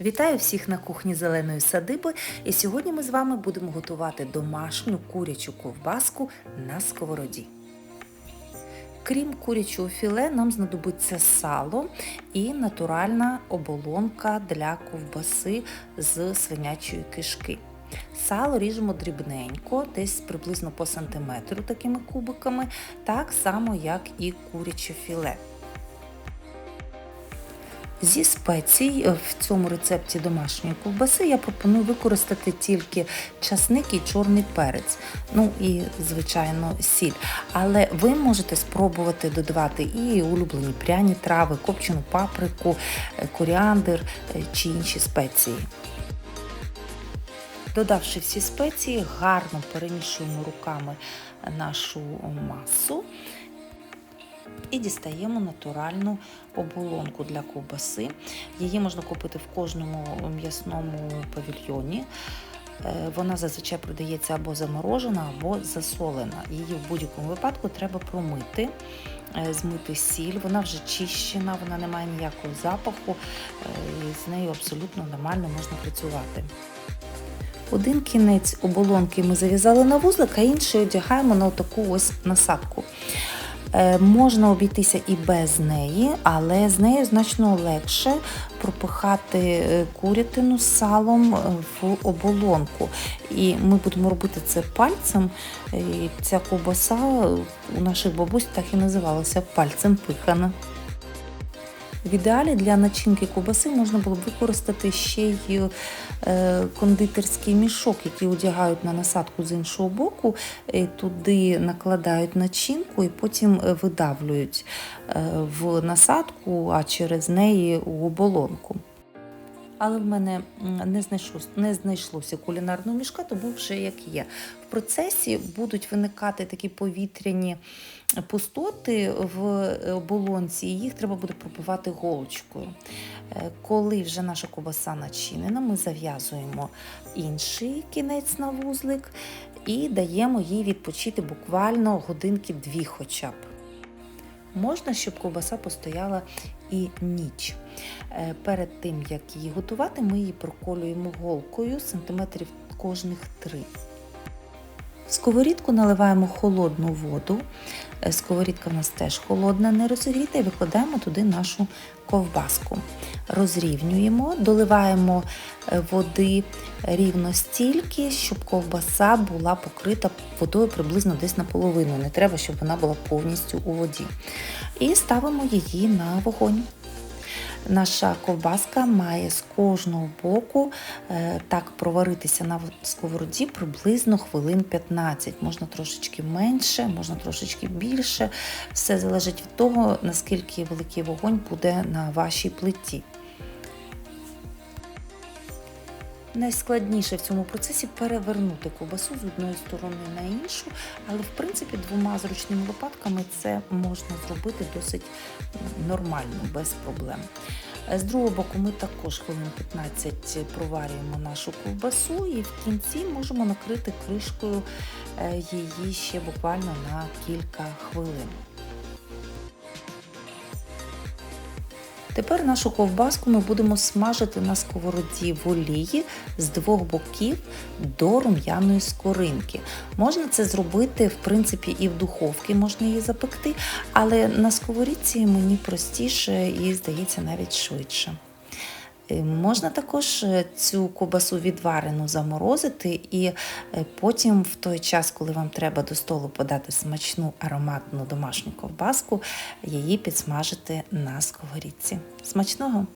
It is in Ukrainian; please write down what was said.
Вітаю всіх на кухні зеленої садиби. І сьогодні ми з вами будемо готувати домашню курячу ковбаску на сковороді. Крім курячого філе, нам знадобиться сало і натуральна оболонка для ковбаси з свинячої кишки. Сало ріжемо дрібненько, десь приблизно по сантиметру такими кубиками, так само як і куряче філе. Зі спецій е, в цьому рецепті домашньої ковбаси я пропоную використати тільки часник і чорний перець, ну і, звичайно, сіль. Але ви можете спробувати додавати і улюблені пряні трави, копчену паприку, е, коріандр е, чи інші спеції. Додавши всі спеції, гарно перемішуємо руками нашу масу і дістаємо натуральну оболонку для ковбаси. Її можна купити в кожному м'ясному павільйоні. Е, Вона зазвичай продається або заморожена, або засолена. Її в будь-якому випадку треба промити, е, змити сіль. Вона вже чищена, вона не має ніякого запаху, е, і з нею абсолютно нормально можна працювати. Один кінець оболонки ми зав'язали на вузлик, а інший одягаємо на таку ось насадку. Е, Можна обійтися і без неї, але з нею значно легше пропихати е, курятину салом е, в оболонку. І ми будемо робити це пальцем. І ця ковбаса у наших бабусь так і називалася пальцем пихана. В ідеалі для начинки кубаси можна було б використати ще й е, кондитерський мішок, який одягають на насадку з іншого боку, і туди накладають начинку і потім е, видавлюють е, в насадку, а через неї у оболонку. Але в мене не знайшлося, не знайшлося кулінарного мішка, то був вже як є. В процесі будуть виникати такі повітряні пустоти в оболонці, і їх треба буде пробивати голочкою. Е, Коли вже наша ковбаса начинена, ми зав'язуємо інший кінець на вузлик і даємо їй відпочити буквально годинки-дві хоча б. Можна, щоб ковбаса постояла і ніч. Е, Перед тим, як її готувати, ми її проколюємо голкою сантиметрів кожних три. В сковорідку наливаємо холодну воду. Е, Сковорідка в нас теж холодна, не розігріта, і викладаємо туди нашу ковбаску. Розрівнюємо, доливаємо е, води рівно стільки, щоб ковбаса була покрита водою приблизно десь наполовину. Не треба, щоб вона була повністю у воді. І ставимо її на вогонь. Наша ковбаска має з кожного боку е, так проваритися на сковороді приблизно хвилин 15. Можна трошечки менше, можна трошечки більше. Все залежить від того, наскільки великий вогонь буде на вашій плиті. Найскладніше в цьому процесі перевернути ковбасу з одної сторони на іншу, але в принципі двома зручними лопатками це можна зробити досить нормально, без проблем. З другого боку, ми також хвилин 15 проварюємо нашу ковбасу і в кінці можемо накрити кришкою е, її ще буквально на кілька хвилин. Тепер нашу ковбаску ми будемо смажити на сковороді в олії з двох боків до рум'яної скоринки. Можна це зробити, в принципі, і в духовці можна її запекти, але на сковорідці мені простіше і, здається, навіть швидше. Е, Можна також е, цю кобасу відварену заморозити і е, потім, в той час, коли вам треба до столу подати смачну ароматну домашню ковбаску, її підсмажити на сковорідці. Смачного!